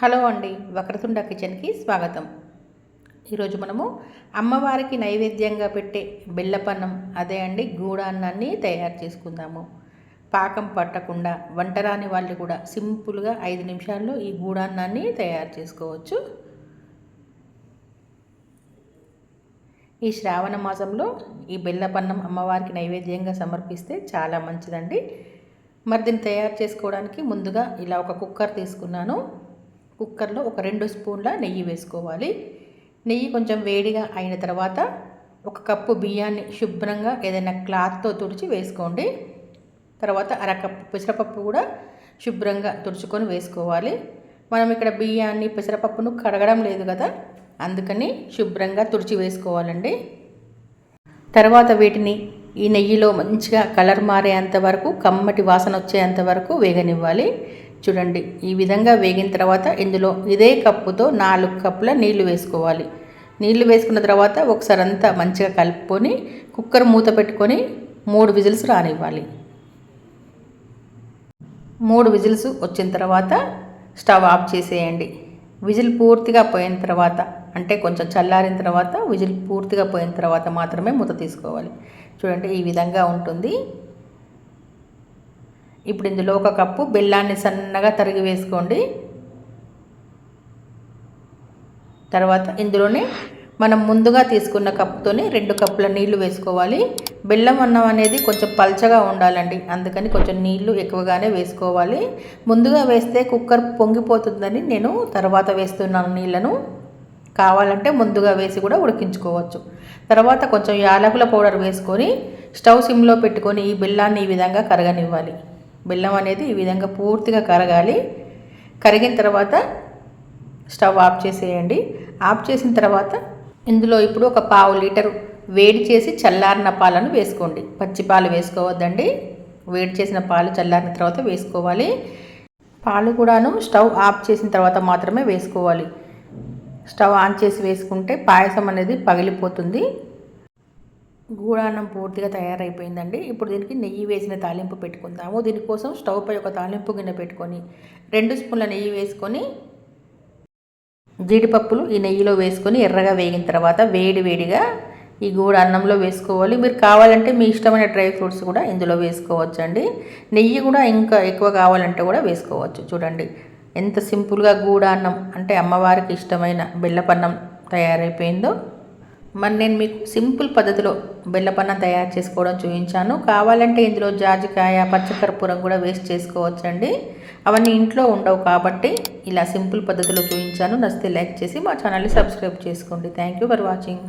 Hello అండి వక్రతుండ కిచెన్కి స్వాగతం. ఈరోజు మనము అమ్మవారికి నైవేద్యంగా పెట్టే బెల్లపన్నం అదే అండి గూడాన్నాన్ని తయారు చేసుకుందాము. పాకం పట్టకుండా వంటరాని వాళ్ళు కూడా సింపుల్గా ఐదు నిమిషాల్లో ఈ గూడాన్నాన్ని తయారు చేసుకోవచ్చు. ఈ శ్రావణ మాసంలో ఈ బెల్లపన్నం అమ్మవారికి నైవేద్యంగా సమర్పిస్తే చాలా మంచిదండి. మరి దీన్ని తయారు చేసుకోవడానికి ముందుగా ఇలా ఒక కుక్కర్ తీసుకున్నాను. కుక్కర్లో ఒక రెండు స్పూన్ల నెయ్యి వేసుకోవాలి. నెయ్యి కొంచెం వేడిగా అయిన తర్వాత ఒక కప్పు బియ్యాన్ని శుభ్రంగా ఏదైనా క్లాత్తో తుడిచి వేసుకోండి. తర్వాత అరకప్పు పెసరపప్పు కూడా శుభ్రంగా తుడుచుకొని వేసుకోవాలి. మనం ఇక్కడ బియ్యాన్ని పెసరపప్పును కడగడం లేదు కదా అందుకని శుభ్రంగా తుడిచి వేసుకోవాలండి. తర్వాత వీటిని ఈ నెయ్యిలో మంచిగా కలర్ మారేంత వరకు కమ్మటి వాసన వచ్చేంత వరకు వేగనివ్వాలి. చూడండి ఈ విధంగా వేగిన తర్వాత ఇందులో ఇదే కప్పుతో నాలుగు కప్పుల నీళ్ళు వేసుకోవాలి. నీళ్ళు వేసుకున్న తర్వాత ఒకసారి అంతా మంచిగా కలుపుకొని కుక్కర్ మూత పెట్టుకొని మూడు విజిల్స్ రానివ్వాలి. మూడు విజిల్స్ వచ్చిన తర్వాత స్టవ్ ఆఫ్ చేసేయండి. విజిల్ పూర్తిగా పోయిన తర్వాత అంటే కొంచెం చల్లారిన తర్వాత విజిల్ పూర్తిగా పోయిన తర్వాత మాత్రమే మూత తీసుకోవాలి. చూడండి ఈ విధంగా ఉంటుంది. ఇప్పుడు ఇందులో ఒక కప్పు బెల్లాన్ని సన్నగా తరిగి వేసుకోండి. తర్వాత ఇందులోనే మనం ముందుగా తీసుకున్న కప్పుతోనే రెండు కప్పుల నీళ్ళు వేసుకోవాలి. బెల్లం అన్నం అనేది కొంచెం పల్చగా ఉండాలండి. అందుకని కొంచెం నీళ్ళు ఎక్కువగానే వేసుకోవాలి. ముందుగా వేస్తే కుక్కర్ పొంగిపోతుందని నేను తర్వాత వేస్తున్నాను నీళ్ళను. కావాలంటే ముందుగా వేసి కూడా ఉడికించుకోవచ్చు. తర్వాత కొంచెం యాలకుల పౌడర్ వేసుకొని స్టవ్ సిమ్లో పెట్టుకొని ఈ బెల్లాన్ని ఈ విధంగా కరగనివ్వాలి. బెల్లం అనేది ఈ విధంగా పూర్తిగా కరగాలి. కరిగిన తర్వాత స్టవ్ ఆఫ్ చేసేయండి. ఆఫ్ చేసిన తర్వాత ఇందులో ఇప్పుడు ఒక పావు లీటరు వేడి చేసి చల్లారిన పాలను వేసుకోండి. పచ్చి పాలు వేసుకోవద్దండి. వేడి చేసిన పాలు చల్లారిన తర్వాత వేసుకోవాలి. పాలు కూడాను స్టవ్ ఆఫ్ చేసిన తర్వాత మాత్రమే వేసుకోవాలి. స్టవ్ ఆన్ చేసి వేసుకుంటే పాయసం అనేది పగిలిపోతుంది. గూడాన్నం పూర్తిగా తయారైపోయిందండి. ఇప్పుడు దీనికి నెయ్యి వేసిన తాలింపు పెట్టుకుందాము. దీనికోసం స్టవ్ పై ఒక తాలింపు గిన్నె పెట్టుకొని రెండు స్పూన్ల నెయ్యి వేసుకొని జీడిపప్పులు ఈ నెయ్యిలో వేసుకొని ఎర్రగా వేగిన తర్వాత వేడి వేడిగా ఈ గూడ అన్నంలో వేసుకోవాలి. మీరు కావాలంటే మీ ఇష్టమైన డ్రై ఫ్రూట్స్ కూడా ఇందులో వేసుకోవచ్చు అండి నెయ్యి కూడా ఇంకా ఎక్కువ కావాలంటే కూడా వేసుకోవచ్చు. చూడండి. ఎంత సింపుల్గా గూడాన్నం అంటే అమ్మవారికి ఇష్టమైన బెల్లపన్నం తయారైపోయిందో. మరి నేను మీకు సింపుల్ పద్ధతిలో బెల్లపన్నం తయారు చేసుకోవడం చూపించాను కావాలంటే ఇందులో జాజికాయ పచ్చకర్పూరం కూడా వేస్ట్ చేసుకోవచ్చండి. అవన్నీ ఇంట్లో ఉండవు కాబట్టి ఇలా సింపుల్ పద్ధతిలో చూపించాను నచ్చితే లైక్ చేసి మా ఛానల్ని సబ్స్క్రైబ్ చేసుకోండి. Thank you for watching.